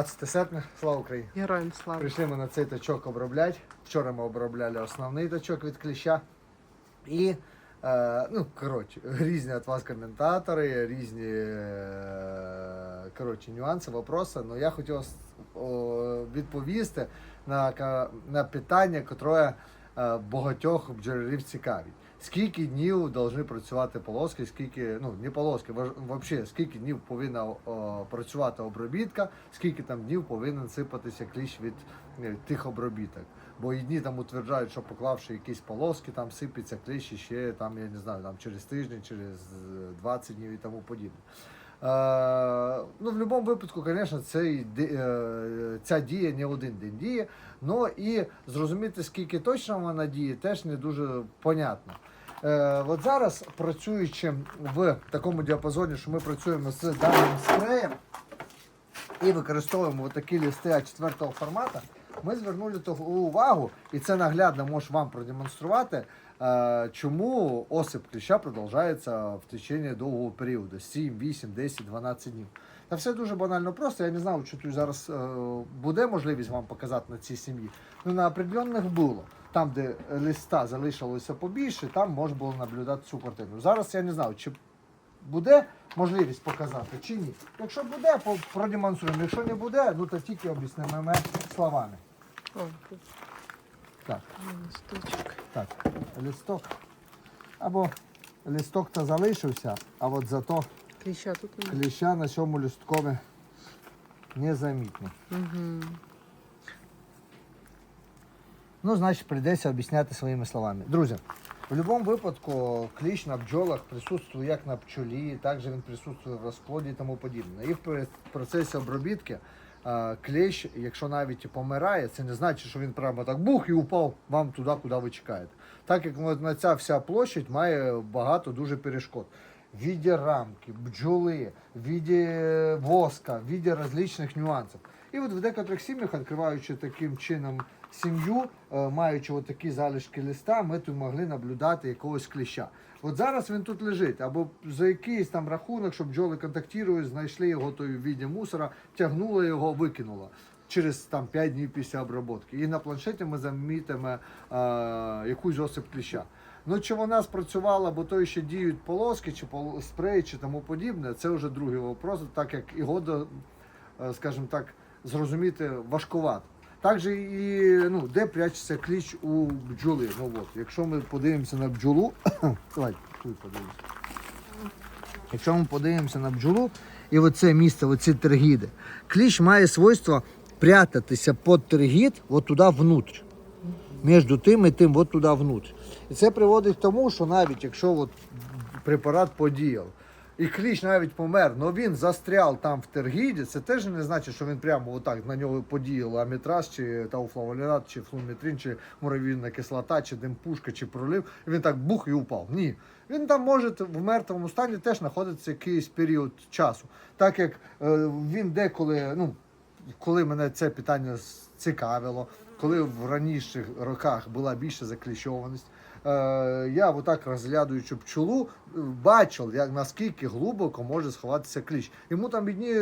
Друзі, 13 серпня, слава Україні! Героям слава. Прийшли ми на цей тачок обробляти. Вчора ми обробляли основний тачок від кліща. І, е, ну, коротше, різні від вас коментатори, різні е, коротше, нюанси, вопроси. Ну, я хотів відповісти на, на питання, котре е, багатьох бджолярів цікавить. Скільки днів повинні працювати полоски, скільки, ну не полоски, взагалі, скільки днів повинна о, працювати обробітка, скільки там днів повинен сипатися кліщ від е, тих обробіток. Бо одні там утверджають, що поклавши якісь полоски, там сипеться кліщ ще там, я не знаю, там через тиждень, через е, 20 днів і тому подібне. Е, ну, в будь-якому випадку, звісно, цей, е, ця дія не один день діє. Ну і зрозуміти, скільки точно вона діє, теж не дуже понятно. Е, от зараз, працюючи в такому діапазоні, що ми працюємо з даним спреєм і використовуємо такі листи А4 формату, ми звернули увагу, і це наглядно можу вам продемонструвати, е, чому осип кліща продовжується в течение довгого періоду 7, 8, 10, 12 днів. Та все дуже банально просто. Я не знаю, чи тут зараз е, буде можливість вам показати на цій сім'ї. Ну на определенних було. Там, де листа залишилося побільше, там можна було наблюдати цю картину. Зараз я не знаю, чи буде можливість показати чи ні. Якщо буде, продемонструємо. Якщо не буде, ну то тільки об'яснимо словами. Так, листочок. так, листок. Або листок то залишився, а от зато Кліща тут немає. кліща на цьому листкові незамітно. Угу. Ну, значить, прийдеться об'ясняти своїми словами. Друзі, в будь-якому випадку кліщ на бджолах присутствує як на пчолі, також він присутствує в розплоді і тому подібне. І в процесі обробітки кліщ, якщо навіть помирає, це не значить, що він прямо так бух і упав вам туди, куди ви чекаєте. Так як на ця вся площадь має багато дуже перешкод. В рамки, бджоли, в віді воска, в различних нюансів. І от в декотрих сім'ях, відкриваючи таким чином сім'ю, е, маючи от такі залишки листа, ми тут могли наблюдати якогось кліща. От зараз він тут лежить, або за якийсь там рахунок, щоб бджоли контактують, знайшли його той віді мусора, тягнуло його, викинуло. Через там 5 днів після обробки. І на планшеті ми замітимо е, якусь осип кліща. Ну, чи вона спрацювала, бо то ще діють полоски, чи пол- спрей, чи тому подібне, це вже другий вопрос, так як його, е, скажімо так, зрозуміти важкувато. Також і ну, де прячеться кліч у бджоли. Ну, от, якщо ми подивимося на бджолу, давайте тут подивимося. Якщо ми подивимося на бджолу, і оце місце, оці тергіди, кліщ має свойство прятатися під тергід от туди внутрь. Між тим і тим, от туди внутрь. І це приводить к тому, що навіть якщо от препарат подіяв, і кліщ навіть помер, але він застряв там в тергіді, це теж не значить, що він прямо отак на нього подіяв амітраз, чи тауфлаволірат, чи флуметрин, чи муравільна кислота, чи димпушка, чи пролив, і він так бух і упав. Ні. Він там може в мертвому стані теж знаходитися якийсь період часу. Так як е, він деколи, ну, коли мене це питання цікавило, коли в раніших роках була більша закліщованість, я отак розглядуючи пчолу, е, бачив, як наскільки глибоко може сховатися кліщ. Йому там одні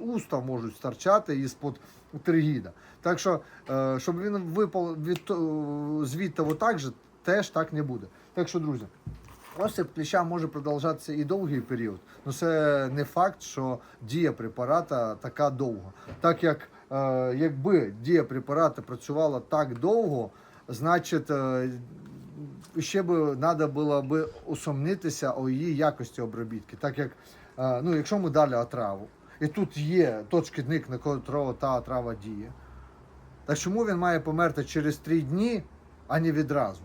уста можуть старчати із-под тригіда. Так що, е, щоб він випав від, звідти отак же, теж так не буде. Так що, друзі. Осип кліща може продовжатися і довгий період, але це не факт, що дія препарата така довга. Так як е, якби дія препарата працювала так довго, значить е, ще б треба було б усомнитися у її якості обробітки. Так як е, ну, якщо ми дали отраву, і тут є шкідник, на котрого та отрава діє, так чому він має померти через три дні, а не відразу?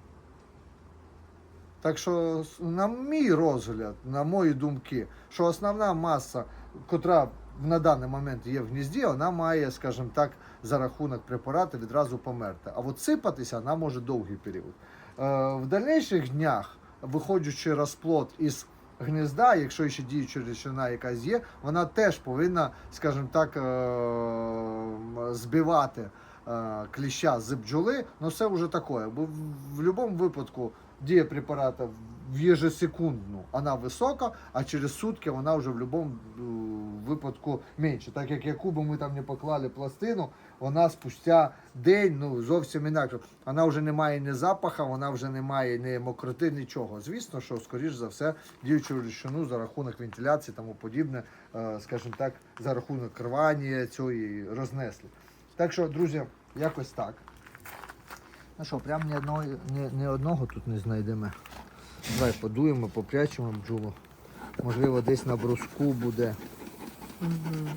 Так що, на мій розгляд, на мої думки, що основна маса, котра на даний момент є в гнізді, вона має, скажімо так, за рахунок препарату відразу померти. А от сипатися вона може довгий період. Е, в дальніших днях, виходячи розплод із гнізда, якщо ще діюча речовина якась є, вона теж повинна, скажімо так, е, збивати е, кліща з бджоли, ну це вже таке. Бо в, в будь-якому випадку дія препарата в ежесекундну вона висока, а через сутки вона вже в будь-якому випадку менше. Так як яку би ми там не поклали пластину, вона спустя день ну, зовсім інакше. Вона вже не має ні запаха, вона вже не має ні мокроти, нічого. Звісно, що, скоріш за все, діючу речовину за рахунок вентиляції тому подібне, е, скажімо так, за рахунок рвання цієї рознесли. Так що, друзі, якось так. Ну що, прям ні одного, ні, ні одного тут не знайдемо. Давай подуємо, попрячемо бджолу. Можливо, десь на бруску буде. Угу.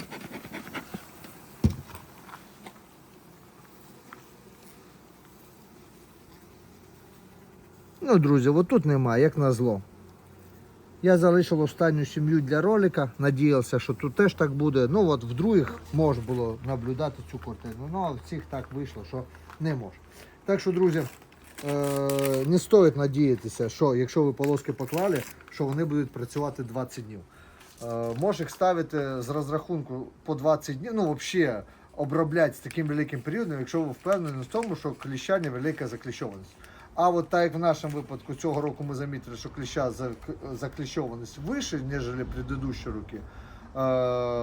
Ну, друзі, от тут немає, як назло. Я залишив останню сім'ю для ролика, надіявся, що тут теж так буде. Ну от в других можна було наблюдати цю картину. Ну а в цих так вийшло, що не може. Так що, друзі, не стоїть надіятися, що якщо ви полоски поклали, що вони будуть працювати 20 днів. Е- можеш їх ставити з розрахунку по 20 днів, ну взагалі обробляти з таким великим періодом, якщо ви впевнені в тому, що кліща невелика закліщованість. А от так як в нашому випадку цього року ми замітили, що кліща закліщованість вище, ніж предыдущі роки, е,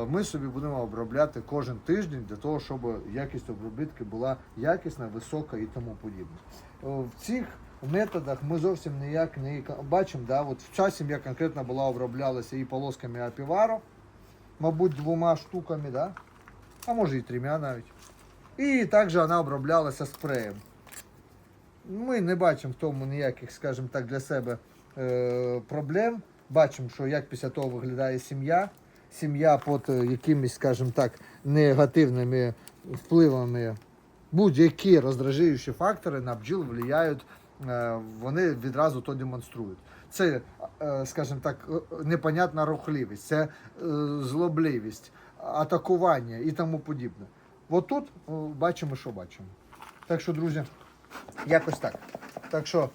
ми собі будемо обробляти кожен тиждень для того, щоб якість обробітки була якісна, висока і тому подібне. Е, В цих методах ми зовсім ніяк не бачимо, да, от в ця сім'я конкретно була оброблялася і полосками апіваро, мабуть, двома штуками, да? а може і трьома навіть. І також вона оброблялася спреєм. Ми не бачимо в тому ніяких, скажімо так, для себе е, проблем. Бачимо, що як після того виглядає сім'я. Сім'я під е, якимись, скажімо так, негативними впливами. Будь-які роздражуючі фактори на бджіл впливають, е, вони відразу то демонструють. Це, е, скажімо так, непонятна рухливість, це злобливість, атакування і тому подібне. От тут бачимо, що бачимо. Так що, друзі, Якось так. Так що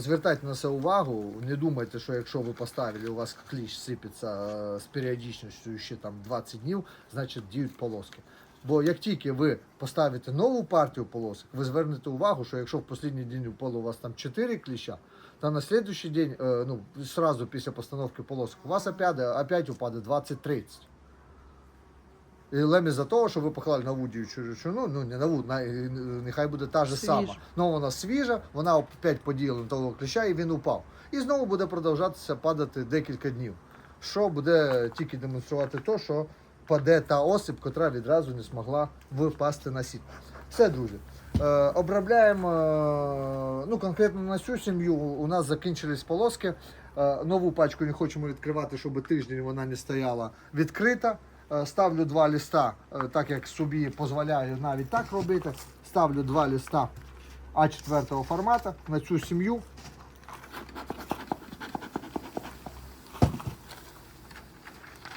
звертайте на це увагу. Не думайте, що якщо ви поставили, у вас кліщ сипеться е, з періодичністю ще там 20 днів, значить діють полоски. Бо як тільки ви поставите нову партію полосок, ви звернете увагу, що якщо в останній день упало у вас там 4 кліща, то на слідуючий день, е, ну, сразу після постановки полосок, у вас опять, опять упаде 20-30. Лемі за того, що ви поклали нову діючу речовину, ну не нову, на- нехай буде та ж сама. Ну вона свіжа, вона опять подіяла на того кліща і він упав. І знову буде продовжатися падати декілька днів. Що буде тільки демонструвати то, що паде та осип, котра відразу не змогла впасти на сіт. Все, друзі. Е, обробляємо е, ну, конкретно на цю сім'ю. У нас закінчились полоски. Е, нову пачку не хочемо відкривати, щоб тиждень вона не стояла відкрита. Е, Ставлю два листа, е, так як собі дозволяю навіть так робити. Ставлю два листа А4 формату на цю сім'ю.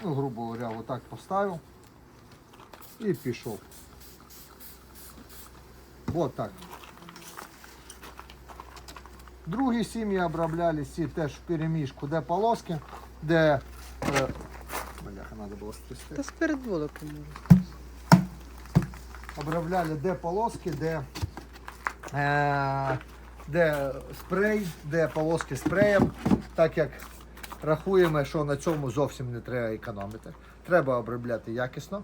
Ну, грубо говоря, отак поставив і пішов. Вот так. Другі сім'ї оброблялись ці теж в переміжку, де полоски, де. Е, треба було стрясти. Та сперед волоки може. обробляли де полоски, де, е, де спрей, де полоски спреєм, так як рахуємо, що на цьому зовсім не треба економити. Треба обробляти якісно.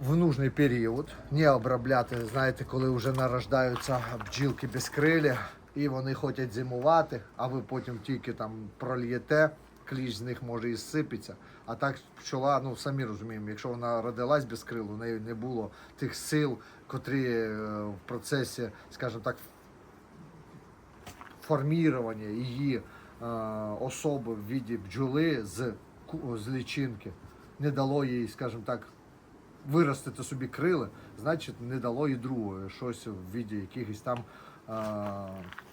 В нужний період, не обробляти, знаєте, коли вже нарождаються бджілки без крилля і вони хочуть зимувати, а ви потім тільки там прольєте, кліщ з них може і сипеться. А так пчола, ну самі розуміємо, якщо вона родилась без крил, у неї не було тих сил, котрі е, в процесі, скажімо так, формування її е, особи в віді бджоли з, з лічинки не дало їй, скажімо так, виростити собі крили, значить не дало і другого щось в віді якихось там.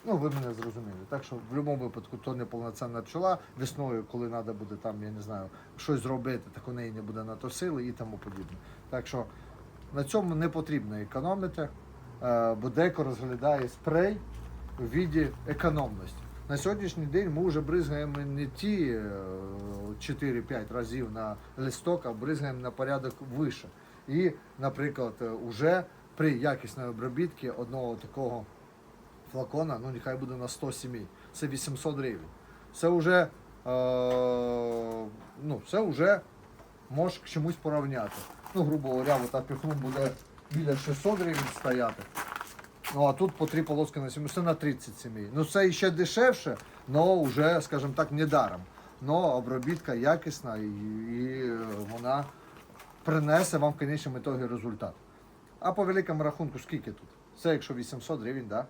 Ну, ви мене зрозуміли. Так що в будь-якому випадку то не повноцінна пчола. Весною, коли треба буде там, я не знаю, щось зробити, так у неї не буде на то сили і тому подібне. Так що на цьому не потрібно економити, е, бо деко розглядає спрей у віді економності. На сьогоднішній день ми вже бризгаємо не ті е, 4-5 разів на листок, а бризгаємо на порядок вище. І, наприклад, е, уже при якісній обробітці одного такого флакона, ну нехай буде на 100 сімей. це 800 гривень. Це вже, е, ну, це вже можеш к чомусь порівняти. Ну, грубо говоря, от апіхун буде біля 600 гривень стояти. Ну а тут по три полоски на сім'ю, це на 30 сімей. Ну це ще дешевше, але вже, скажімо так, не даром. Но обробітка якісна і, і вона принесе вам в конечному ітогі результат. А по великому рахунку скільки тут? Це якщо 800 гривень, да?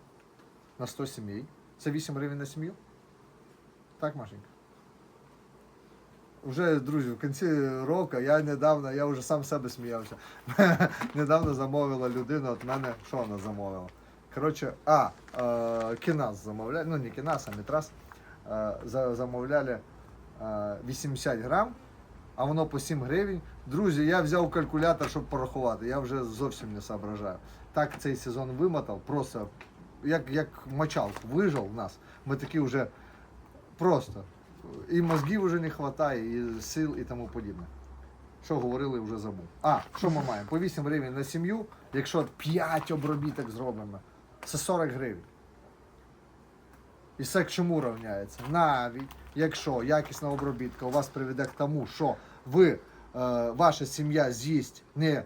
На 100 сімей. Це 8 гривень на сім'ю? Так, Машенька? Вже, друзі, в кінці року я недавно, я вже сам себе сміявся. недавно замовила людина від мене, що вона замовила? Коротше, а, е, кінас замовляли, ну не кінас, а метрас. Е, замовляли е, 80 грам, а воно по 7 гривень. Друзі, я взяв калькулятор, щоб порахувати. Я вже зовсім не соображаю. Так цей сезон вимотав, просто як, як мочалку вижав нас. Ми такі вже просто. І мозгів вже не вистачає, і сил, і тому подібне. Що говорили, вже забув. А, що ми маємо? По 8 гривень на сім'ю, якщо 5 обробіток зробимо, це 40 гривень. І це к чому рівняється? Навіть якщо якісна обробітка у вас приведе к тому, що ви, е, ваша сім'я з'їсть не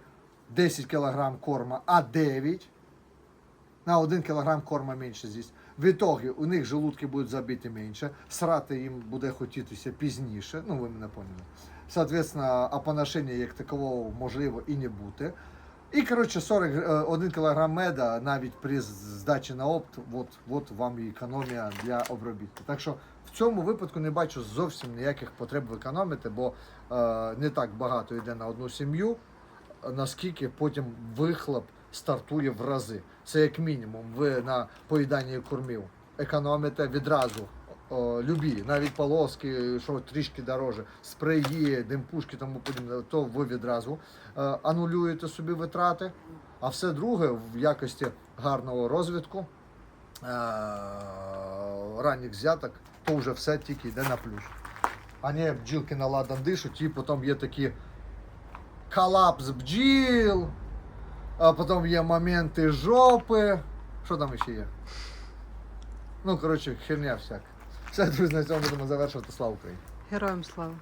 10 кг корма, а 9, на 1 кг корма менше з'їсть. В ітогі у них желудки будуть забиті менше, срати їм буде хотітися пізніше, ну ви мене поняли. Соответственно, опоношення як такового можливо і не бути. І, коротше, 40, е, 1 кг меда навіть при здачі на опт, от, от вам і економія для обробітку. Так що в цьому випадку не бачу зовсім ніяких потреб економити, бо е, не так багато йде на одну сім'ю, наскільки потім вихлоп стартує в рази. Це як мінімум, ви на поїданні кормів економите відразу. О, любі, навіть полоски, що трішки дороже, спреї, димпушки, тому подібне, то ви відразу е, анулюєте собі витрати. А все друге в якості гарного розвитку, е, ранніх взяток, то вже все тільки йде на плюс. А не бджілки на ладан дишуть, і потім є такі колапс бджіл, а потім є моменти жопи. Що там ще є? Ну, коротше, херня всяка. Все, друзі, на цьому будемо завершувати. Слава Україні! Героям слава.